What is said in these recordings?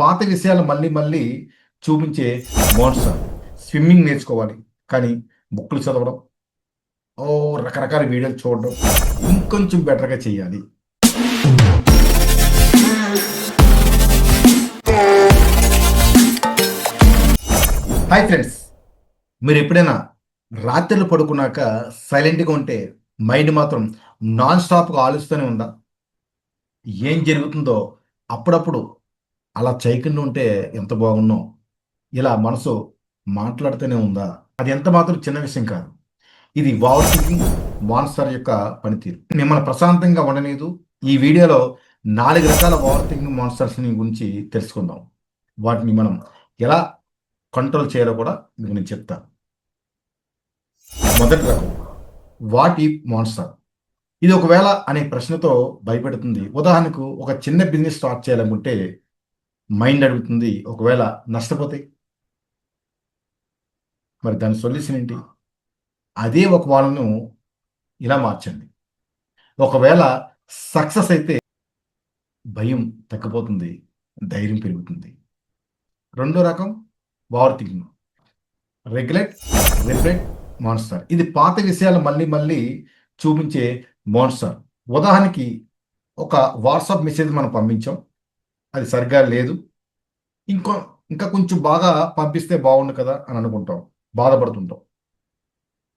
పాత విషయాలు మళ్ళీ మళ్ళీ చూపించే మోన్స్టర్ స్విమ్మింగ్ నేర్చుకోవాలి కానీ బుక్కులు చదవడం ఓ రకరకాల వీడియోలు చూడడం ఇంకొంచెం బెటర్గా చేయాలి. హాయ్ ఫ్రెండ్స్ మీరు ఎప్పుడైనా రాత్రిళ్ళు పడుకున్నాక సైలెంట్గా ఉంటే మైండ్ మాత్రం నాన్ స్టాప్గా ఆలోచిస్తూనే ఉందా? ఏం జరుగుతుందో అప్పుడప్పుడు అలా చేయకుండా ఉంటే ఎంత బాగున్నో ఇలా మనసు మాట్లాడుతూనే ఉందా? అది ఎంత మాత్రం చిన్న విషయం కాదు. ఇది వావ్ థింకింగ్ మాన్స్టర్ యొక్క పనితీరు. మిమ్మల్ని ప్రశాంతంగా ఉండలేదు ఈ వీడియోలో నాలుగు రకాల ఓవర్ థింకింగ్ మాన్స్టర్స్ గురించి తెలుసుకుందాం. వాటిని మనం ఎలా కంట్రోల్ చేయాలో కూడా మీకు నేను చెప్తాను మొదటి రకం వాట్ ఈ మాన్స్టర్ ఇది ఒకవేళ అనే ప్రశ్నతో భయపెడుతుంది. ఉదాహరణకు ఒక చిన్న బిజినెస్ స్టార్ట్ చేయాలనుకుంటే మైండ్ అడుగుతుంది ఒకవేళ నష్టపోతే? మరి దాని సొల్యూషన్ ఏంటి? అదే ఒక వాళ్ళను ఇలా మార్చండి. ఒకవేళ సక్సెస్ అయితే భయం తగ్గిపోతుంది ధైర్యం పెరుగుతుంది. రెండో రకం war thinking regulate reflect monster ఇది పాత విషయాలు మళ్ళీ మళ్ళీ చూపించే మాన్స్టర్ ఉదాహరణకి ఒక వాట్సాప్ మెసేజ్ మనం పంపించాం. అది సరిగ్గా లేదు. ఇంకో ఇంకా కొంచెం బాగా పంపిస్తే బాగుండు కదా అని అనుకుంటాం. బాధపడుతుంటాం.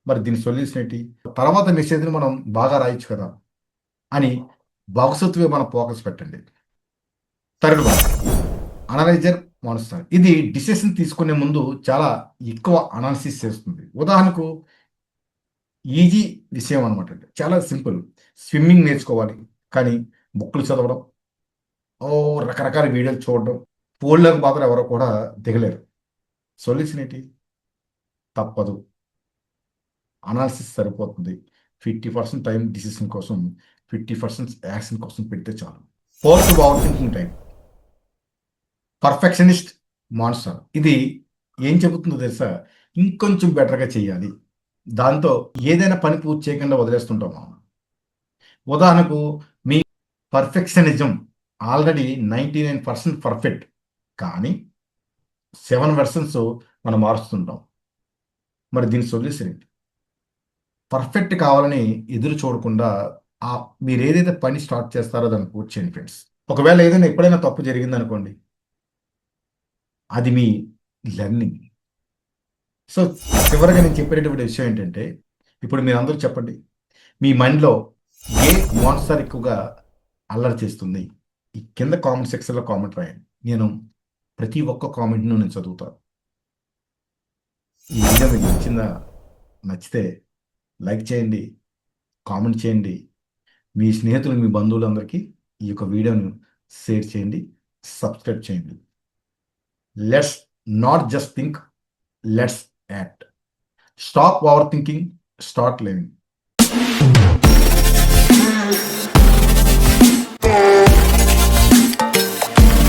మరి దీని సొల్యూషన్ ఏంటి? తర్వాత మెసేజ్ని మనం బాగా రాయొచ్చు కదా అని భవిష్యత్తువే మనం ఫోకస్ పెట్టండి. థర్డ్ వన్ అనలైజర్ మాన్స్టర్ ఇది డిసిషన్ తీసుకునే ముందు చాలా ఎక్కువ అనాలిసిస్ చేస్తుంది. ఉదాహరణకు ఈజీ విషయం అనమాట చాలా సింపుల్. స్విమ్మింగ్ నేర్చుకోవాలి కానీ బుక్కులు చదవడం ఓ రకరకాల వీడియోలు చూడడం పోల్లోకి మాత్రం ఎవరో కూడా దిగలేరు. సొల్యూషన్ ఏంటి? తప్పదు. అనాలిసిస్ సరిపోతుంది. ఫిఫ్టీ పర్సెంట్ టైం డిసిషన్ కోసం ఫిఫ్టీ పర్సెంట్ యాక్షన్ కోసం పెడితే చాలు. Fourth over thinking time. Perfectionist monster. ఇది ఏం చెబుతుందో తెలుసా? ఇంకొంచెం బెటర్గా చేయాలి దాంతో ఏదైనా పని పూర్తి చేయకుండా వదిలేస్తుంటాం మనం. ఉదాహరణకు మీ perfectionism already ninety nine percent perfect. కానీ సెవెన్ పర్సెంట్స్ మనం మారుస్తుంటాం. మరి దీని సొల్యూషన్ ఏంటి? పర్ఫెక్ట్ కావాలని ఎదురు చూడకుండా ఆ మీరు ఏదైతే పని స్టార్ట్ చేస్తారో దాన్ని పూర్తి చేయండి ఫ్రెండ్స్. ఒకవేళ ఏదైనా ఎప్పుడైనా తప్పు జరిగింది అనుకోండి అది మీ లెర్నింగ్. సో చివరిగా నేను చెప్పేటటువంటి విషయం ఏంటంటే ఇప్పుడు మీరు అందరూ చెప్పండి మీ మైండ్లో ఏ మాన్స్టర్ ఎక్కువగా అల్లరి చేస్తుంది? ఈ కింద కామెంట్ సెక్షన్లో కామెంట్ రాయండి. నేను ప్రతి ఒక్క కామెంట్ను నేను చదువుతాను. ఈ వీడియో మీకు నచ్చిందా? నచ్చితే లైక్ చేయండి కామెంట్ చేయండి. మీ స్నేహితులు మీ బంధువులందరికీ ఈ యొక్క వీడియోను షేర్ చేయండి సబ్స్క్రైబ్ చేయండి. Let's not just think let's act stop over thinking start living